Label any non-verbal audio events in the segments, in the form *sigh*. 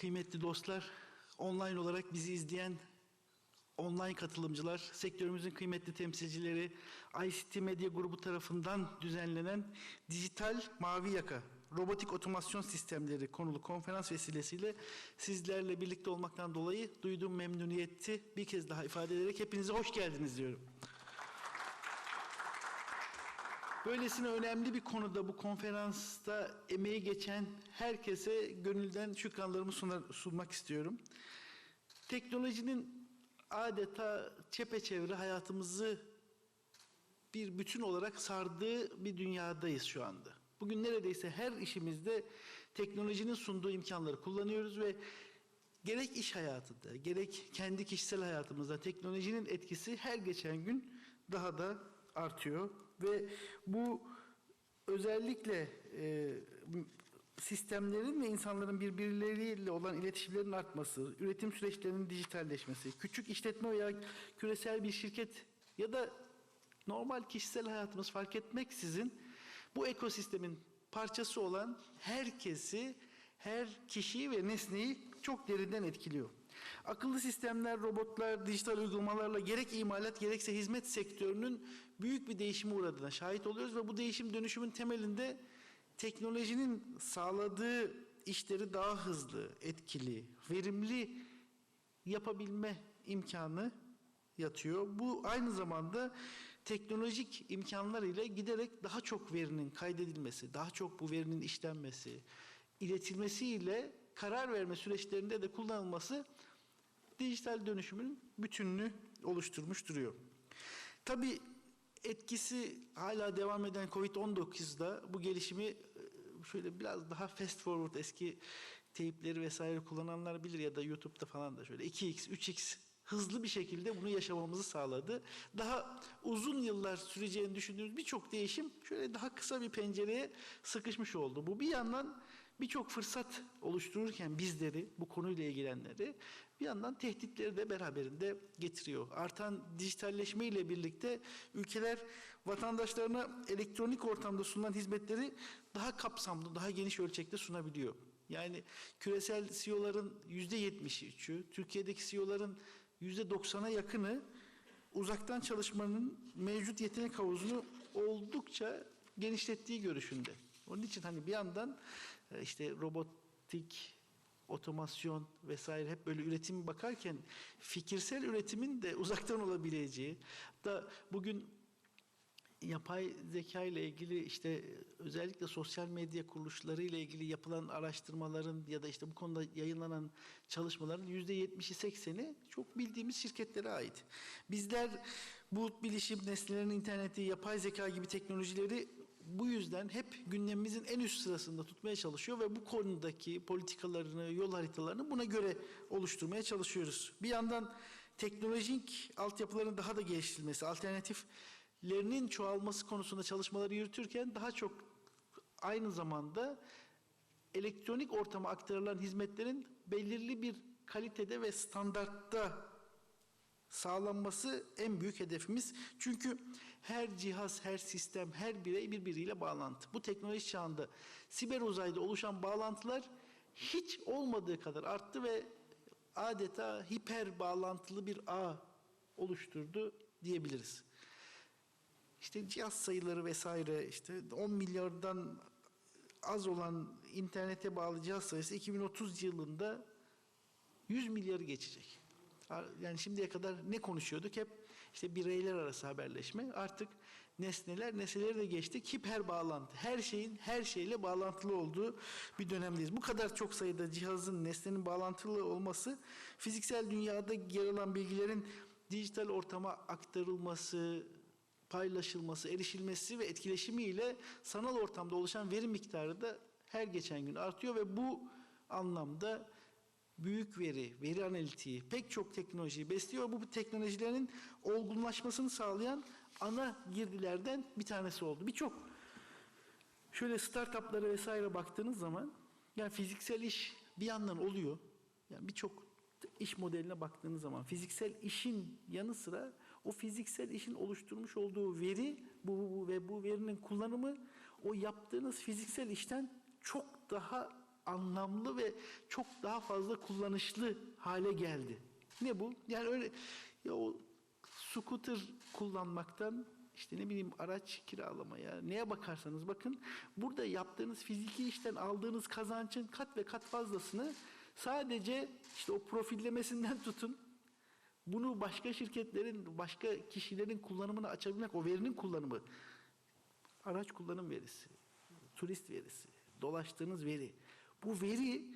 Kıymetli dostlar, online olarak bizi izleyen online katılımcılar, sektörümüzün kıymetli temsilcileri, ICT Medya Grubu tarafından düzenlenen Dijital Mavi Yaka, Robotik Otomasyon Sistemleri konulu konferans vesilesiyle sizlerle birlikte olmaktan dolayı duyduğum memnuniyeti bir kez daha ifade ederek hepinize hoş geldiniz diyorum. Böylesine önemli bir konuda bu konferansta emeği geçen herkese gönülden şükranlarımı sunmak istiyorum. Teknolojinin adeta çepeçevre hayatımızı bir bütün olarak sardığı bir dünyadayız şu anda. Bugün neredeyse her işimizde teknolojinin sunduğu imkanları kullanıyoruz ve gerek iş hayatında, gerek kendi kişisel hayatımızda teknolojinin etkisi her geçen gün daha da artıyor ve bu özellikle e, sistemlerin ve insanların birbirleriyle olan iletişimlerin artması, üretim süreçlerinin dijitalleşmesi, küçük işletme veya küresel bir şirket ya da normal kişisel hayatımız fark etmeksizin bu ekosistemin parçası olan herkesi, her kişiyi ve nesneyi çok derinden etkiliyor. Akıllı sistemler, robotlar, dijital uygulamalarla gerek imalat gerekse hizmet sektörünün büyük bir değişime uğradığına şahit oluyoruz ve bu değişim dönüşümün temelinde teknolojinin sağladığı işleri daha hızlı, etkili, verimli yapabilme imkanı yatıyor. Bu aynı zamanda teknolojik imkanlar ile giderek daha çok verinin kaydedilmesi, daha çok bu verinin işlenmesi, iletilmesi ile karar verme süreçlerinde de kullanılması dijital dönüşümün bütününü oluşturmuş duruyor. Tabii etkisi hala devam eden Covid-19'da bu gelişimi e, şöyle biraz daha fast forward eski teypleri vesaire kullananlar bilir ya da YouTube'da falan da şöyle 2x, 3x hızlı bir şekilde bunu yaşamamızı sağladı. Daha uzun yıllar süreceğini düşündüğümüz birçok değişim şöyle daha kısa bir pencereye sıkışmış oldu. Bu bir yandan birçok fırsat oluştururken bizleri, bu konuyla ilgilenenleri bir yandan tehditleri de beraberinde getiriyor. Artan dijitalleşme ile birlikte ülkeler vatandaşlarına elektronik ortamda sunulan hizmetleri daha kapsamlı, daha geniş ölçekte sunabiliyor. Yani küresel CEO'ların yüzde 73'ü, Türkiye'deki CEO'ların yüzde 90'a yakını uzaktan çalışmanın mevcut yetenek havuzunu oldukça genişlettiği görüşünde. Onun için hani bir yandan işte robotik, otomasyon vesaire hep böyle üretim bakarken fikirsel üretimin de uzaktan olabileceği da bugün yapay zeka ile ilgili işte özellikle sosyal medya kuruluşları ile ilgili yapılan araştırmaların ya da işte bu konuda yayınlanan çalışmaların yüzde yetmişi sekseni çok bildiğimiz şirketlere ait. Bizler bu bilişim, nesnelerin interneti, yapay zeka gibi teknolojileri bu yüzden hep gündemimizin en üst sırasında tutmaya çalışıyor ve bu konudaki politikalarını, yol haritalarını buna göre oluşturmaya çalışıyoruz. Bir yandan teknolojik altyapıların daha da geliştirilmesi, alternatiflerinin çoğalması konusunda çalışmaları yürütürken daha çok aynı zamanda elektronik ortama aktarılan hizmetlerin belirli bir kalitede ve standartta sağlanması en büyük hedefimiz. Çünkü her cihaz, her sistem, her birey birbiriyle bağlantı. Bu teknoloji çağında siber uzayda oluşan bağlantılar hiç olmadığı kadar arttı ve adeta hiper bağlantılı bir ağ oluşturdu diyebiliriz. İşte cihaz sayıları vesaire işte 10 milyardan az olan internete bağlı cihaz sayısı 2030 yılında 100 milyarı geçecek. Yani şimdiye kadar ne konuşuyorduk? Hep işte bireyler arası haberleşme. Artık nesneler, nesneleri de geçtik. Hiper bağlantı. Her şeyin her şeyle bağlantılı olduğu bir dönemdeyiz. Bu kadar çok sayıda cihazın, nesnenin bağlantılı olması fiziksel dünyada yer alan bilgilerin dijital ortama aktarılması, paylaşılması, erişilmesi ve etkileşimiyle sanal ortamda oluşan veri miktarı da her geçen gün artıyor ve bu anlamda büyük veri, veri analitiği, pek çok teknolojiyi besliyor. Bu, bu teknolojilerin olgunlaşmasını sağlayan ana girdilerden bir tanesi oldu. Birçok şöyle startuplara vesaire baktığınız zaman yani fiziksel iş bir yandan oluyor. Yani birçok iş modeline baktığınız zaman fiziksel işin yanı sıra o fiziksel işin oluşturmuş olduğu veri bu, bu ve bu verinin kullanımı o yaptığınız fiziksel işten çok daha anlamlı ve çok daha fazla kullanışlı hale geldi. Ne bu? Yani öyle ya o scooter kullanmaktan işte ne bileyim araç kiralamaya neye bakarsanız bakın burada yaptığınız fiziki işten aldığınız kazancın kat ve kat fazlasını sadece işte o profillemesinden *laughs* tutun bunu başka şirketlerin, başka kişilerin kullanımını açabilmek, o verinin kullanımı, araç kullanım verisi, turist verisi, dolaştığınız veri. Bu veri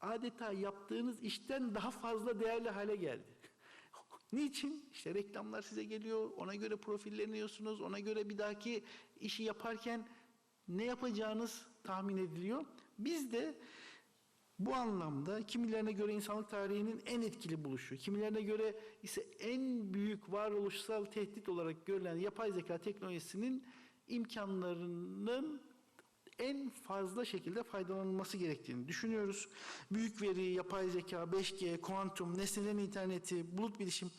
adeta yaptığınız işten daha fazla değerli hale geldi. *laughs* Niçin? İşte reklamlar size geliyor, ona göre profilleniyorsunuz, ona göre bir dahaki işi yaparken ne yapacağınız tahmin ediliyor. Biz de bu anlamda kimilerine göre insanlık tarihinin en etkili buluşu, kimilerine göre ise en büyük varoluşsal tehdit olarak görülen yapay zeka teknolojisinin imkanlarının en fazla şekilde faydalanılması gerektiğini düşünüyoruz. Büyük veri, yapay zeka, 5G, kuantum, nesnelerin interneti, bulut bilişim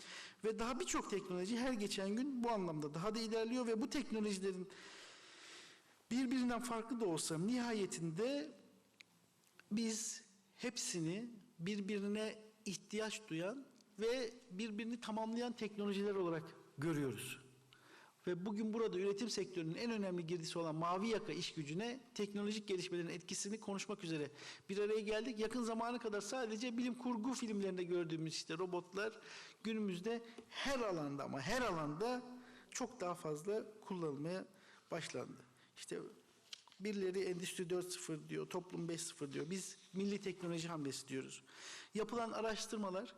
ve daha birçok teknoloji her geçen gün bu anlamda daha da ilerliyor ve bu teknolojilerin birbirinden farklı da olsa nihayetinde biz hepsini birbirine ihtiyaç duyan ve birbirini tamamlayan teknolojiler olarak görüyoruz. Ve bugün burada üretim sektörünün en önemli girdisi olan mavi yaka iş gücüne teknolojik gelişmelerin etkisini konuşmak üzere bir araya geldik. Yakın zamana kadar sadece bilim kurgu filmlerinde gördüğümüz işte robotlar günümüzde her alanda ama her alanda çok daha fazla kullanılmaya başlandı. İşte Birileri Endüstri 4.0 diyor, Toplum 5.0 diyor. Biz milli teknoloji hamlesi diyoruz. Yapılan araştırmalar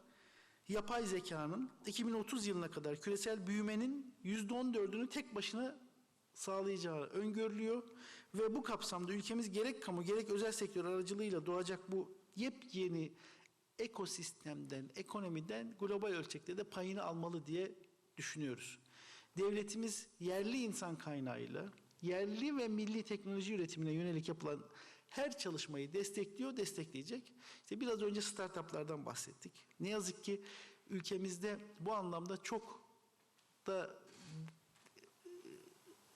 yapay zekanın 2030 yılına kadar küresel büyümenin %14'ünü tek başına sağlayacağı öngörülüyor ve bu kapsamda ülkemiz gerek kamu gerek özel sektör aracılığıyla doğacak bu yepyeni ekosistemden, ekonomiden global ölçekte de payını almalı diye düşünüyoruz. Devletimiz yerli insan kaynağıyla yerli ve milli teknoloji üretimine yönelik yapılan her çalışmayı destekliyor, destekleyecek. İşte biraz önce startuplardan bahsettik. Ne yazık ki ülkemizde bu anlamda çok da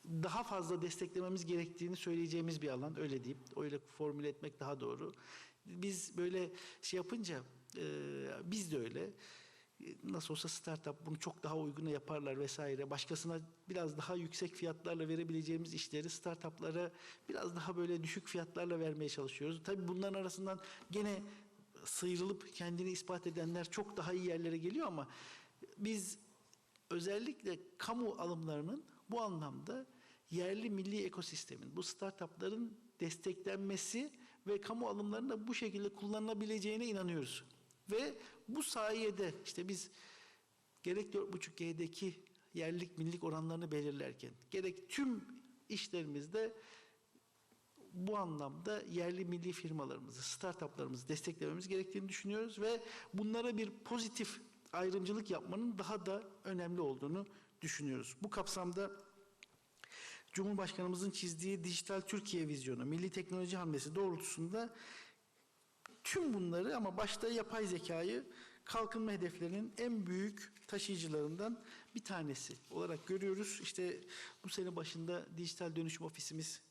daha fazla desteklememiz gerektiğini söyleyeceğimiz bir alan öyle diyeyim. Öyle formüle etmek daha doğru. Biz böyle şey yapınca e, biz de öyle nasıl olsa startup bunu çok daha uyguna yaparlar vesaire. Başkasına biraz daha yüksek fiyatlarla verebileceğimiz işleri startuplara biraz daha böyle düşük fiyatlarla vermeye çalışıyoruz. Tabii bunların arasından gene sıyrılıp kendini ispat edenler çok daha iyi yerlere geliyor ama biz özellikle kamu alımlarının bu anlamda yerli milli ekosistemin, bu startupların desteklenmesi ve kamu alımlarının da bu şekilde kullanılabileceğine inanıyoruz. Ve bu sayede işte biz gerek 4.5G'deki yerlik millik oranlarını belirlerken gerek tüm işlerimizde bu anlamda yerli milli firmalarımızı, startuplarımızı desteklememiz gerektiğini düşünüyoruz ve bunlara bir pozitif ayrımcılık yapmanın daha da önemli olduğunu düşünüyoruz. Bu kapsamda Cumhurbaşkanımızın çizdiği dijital Türkiye vizyonu, milli teknoloji hamlesi doğrultusunda tüm bunları ama başta yapay zekayı kalkınma hedeflerinin en büyük taşıyıcılarından bir tanesi olarak görüyoruz. İşte bu sene başında dijital dönüşüm ofisimiz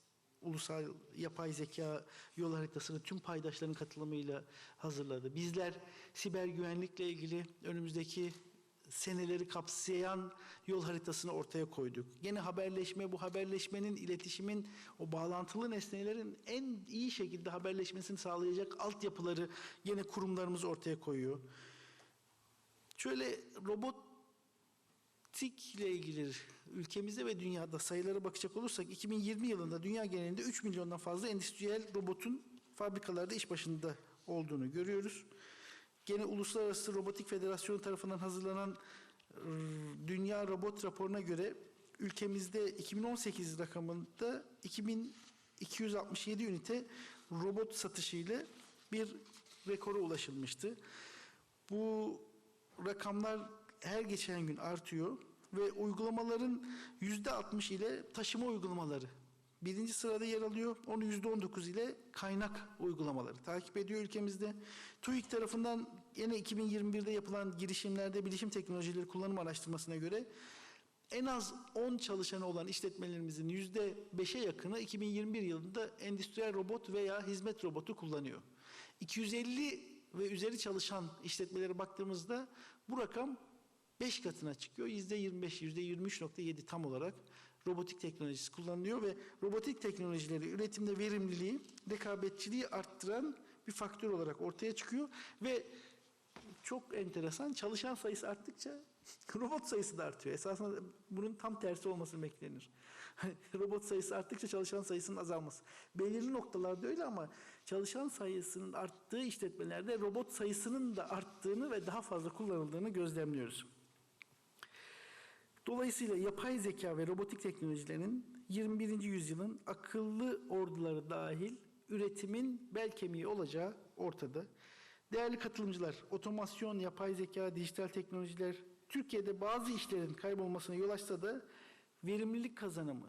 ulusal yapay zeka yol haritasını tüm paydaşların katılımıyla hazırladı. Bizler siber güvenlikle ilgili önümüzdeki seneleri kapsayan yol haritasını ortaya koyduk. Yine haberleşme, bu haberleşmenin, iletişimin, o bağlantılı nesnelerin en iyi şekilde haberleşmesini sağlayacak altyapıları yine kurumlarımız ortaya koyuyor. Şöyle robotikle ilgili ülkemizde ve dünyada sayılara bakacak olursak 2020 yılında dünya genelinde 3 milyondan fazla endüstriyel robotun fabrikalarda iş başında olduğunu görüyoruz. Gene Uluslararası Robotik Federasyonu tarafından hazırlanan Dünya Robot raporuna göre ülkemizde 2018 rakamında 2267 ünite robot satışıyla bir rekora ulaşılmıştı. Bu rakamlar her geçen gün artıyor ve uygulamaların yüzde 60 ile taşıma uygulamaları birinci sırada yer alıyor. Onu yüzde 19 ile kaynak uygulamaları takip ediyor ülkemizde. TÜİK tarafından yine 2021'de yapılan girişimlerde bilişim teknolojileri kullanım araştırmasına göre en az 10 çalışanı olan işletmelerimizin %5'e yakını 2021 yılında endüstriyel robot veya hizmet robotu kullanıyor. 250 ve üzeri çalışan işletmelere baktığımızda bu rakam 5 katına çıkıyor. %25, %23.7 tam olarak robotik teknolojisi kullanılıyor ve robotik teknolojileri üretimde verimliliği, rekabetçiliği arttıran bir faktör olarak ortaya çıkıyor ve çok enteresan çalışan sayısı arttıkça *laughs* robot sayısı da artıyor. Esasında bunun tam tersi olması beklenir. *laughs* Robot sayısı arttıkça çalışan sayısının azalması. Belirli noktalarda öyle ama çalışan sayısının arttığı işletmelerde robot sayısının da arttığını ve daha fazla kullanıldığını gözlemliyoruz. Dolayısıyla yapay zeka ve robotik teknolojilerin 21. yüzyılın akıllı orduları dahil üretimin bel kemiği olacağı ortada. Değerli katılımcılar, otomasyon, yapay zeka, dijital teknolojiler Türkiye'de bazı işlerin kaybolmasına yol açsa da verimlilik kazanımı,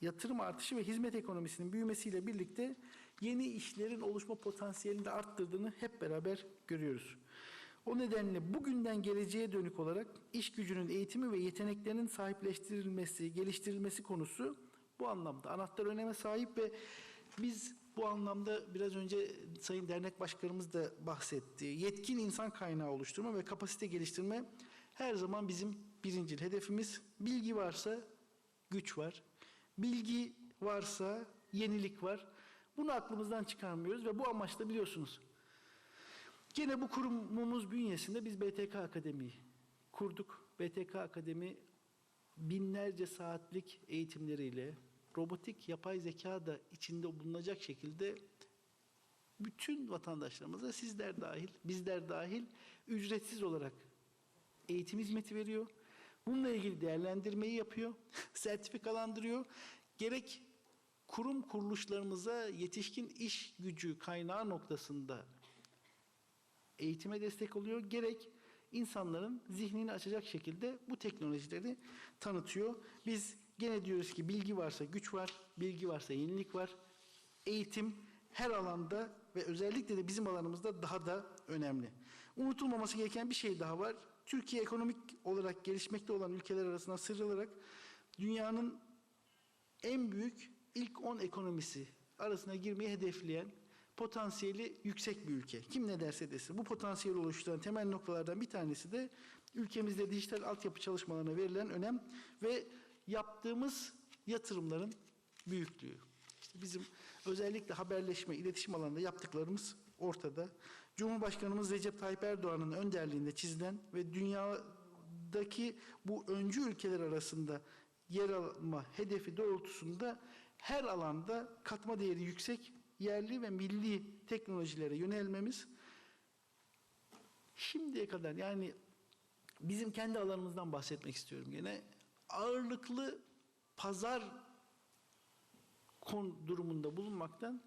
yatırım artışı ve hizmet ekonomisinin büyümesiyle birlikte yeni işlerin oluşma potansiyelini de arttırdığını hep beraber görüyoruz. O nedenle bugünden geleceğe dönük olarak iş gücünün eğitimi ve yeteneklerinin sahipleştirilmesi, geliştirilmesi konusu bu anlamda anahtar öneme sahip ve biz bu anlamda biraz önce Sayın Dernek Başkanımız da bahsetti. Yetkin insan kaynağı oluşturma ve kapasite geliştirme her zaman bizim birincil hedefimiz. Bilgi varsa güç var. Bilgi varsa yenilik var. Bunu aklımızdan çıkarmıyoruz ve bu amaçla biliyorsunuz Gene bu kurumumuz bünyesinde biz BTK Akademi'yi kurduk. BTK Akademi binlerce saatlik eğitimleriyle robotik yapay zeka da içinde bulunacak şekilde bütün vatandaşlarımıza sizler dahil, bizler dahil ücretsiz olarak eğitim hizmeti veriyor. Bununla ilgili değerlendirmeyi yapıyor, *laughs* sertifikalandırıyor. Gerek kurum kuruluşlarımıza yetişkin iş gücü kaynağı noktasında eğitime destek oluyor. Gerek insanların zihnini açacak şekilde bu teknolojileri tanıtıyor. Biz gene diyoruz ki bilgi varsa güç var, bilgi varsa yenilik var. Eğitim her alanda ve özellikle de bizim alanımızda daha da önemli. Unutulmaması gereken bir şey daha var. Türkiye ekonomik olarak gelişmekte olan ülkeler arasında sıyrılarak dünyanın en büyük ilk 10 ekonomisi arasına girmeyi hedefleyen potansiyeli yüksek bir ülke. Kim ne derse desin. Bu potansiyeli oluşturan temel noktalardan bir tanesi de ülkemizde dijital altyapı çalışmalarına verilen önem ve yaptığımız yatırımların büyüklüğü. İşte bizim özellikle haberleşme, iletişim alanında yaptıklarımız ortada. Cumhurbaşkanımız Recep Tayyip Erdoğan'ın önderliğinde çizilen ve dünyadaki bu öncü ülkeler arasında yer alma hedefi doğrultusunda her alanda katma değeri yüksek yerli ve milli teknolojilere yönelmemiz şimdiye kadar yani bizim kendi alanımızdan bahsetmek istiyorum gene ağırlıklı pazar kon durumunda bulunmaktan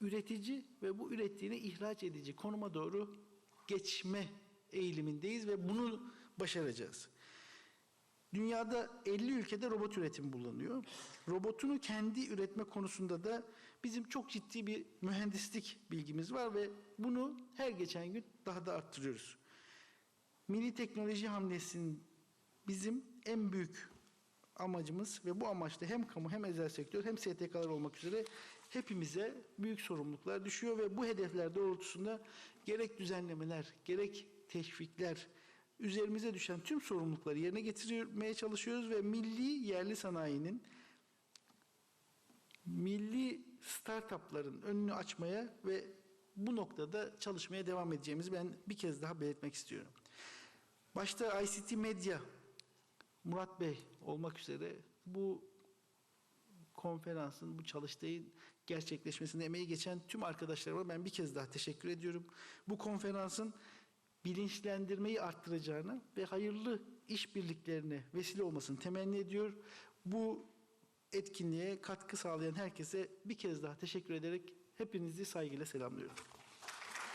üretici ve bu ürettiğini ihraç edici konuma doğru geçme eğilimindeyiz ve bunu başaracağız. Dünyada 50 ülkede robot üretimi bulunuyor. Robotunu kendi üretme konusunda da bizim çok ciddi bir mühendislik bilgimiz var ve bunu her geçen gün daha da arttırıyoruz. Milli teknoloji hamlesinin bizim en büyük amacımız ve bu amaçla hem kamu hem özel sektör hem STK'lar olmak üzere hepimize büyük sorumluluklar düşüyor ve bu hedefler doğrultusunda gerek düzenlemeler, gerek teşvikler, üzerimize düşen tüm sorumlulukları yerine getirmeye çalışıyoruz ve milli yerli sanayinin milli startupların önünü açmaya ve bu noktada çalışmaya devam edeceğimizi ben bir kez daha belirtmek istiyorum. Başta ICT Medya Murat Bey olmak üzere bu konferansın, bu çalıştayın gerçekleşmesinde emeği geçen tüm arkadaşlarıma ben bir kez daha teşekkür ediyorum. Bu konferansın bilinçlendirmeyi arttıracağını ve hayırlı işbirliklerine vesile olmasını temenni ediyor. Bu etkinliğe katkı sağlayan herkese bir kez daha teşekkür ederek hepinizi saygıyla selamlıyorum.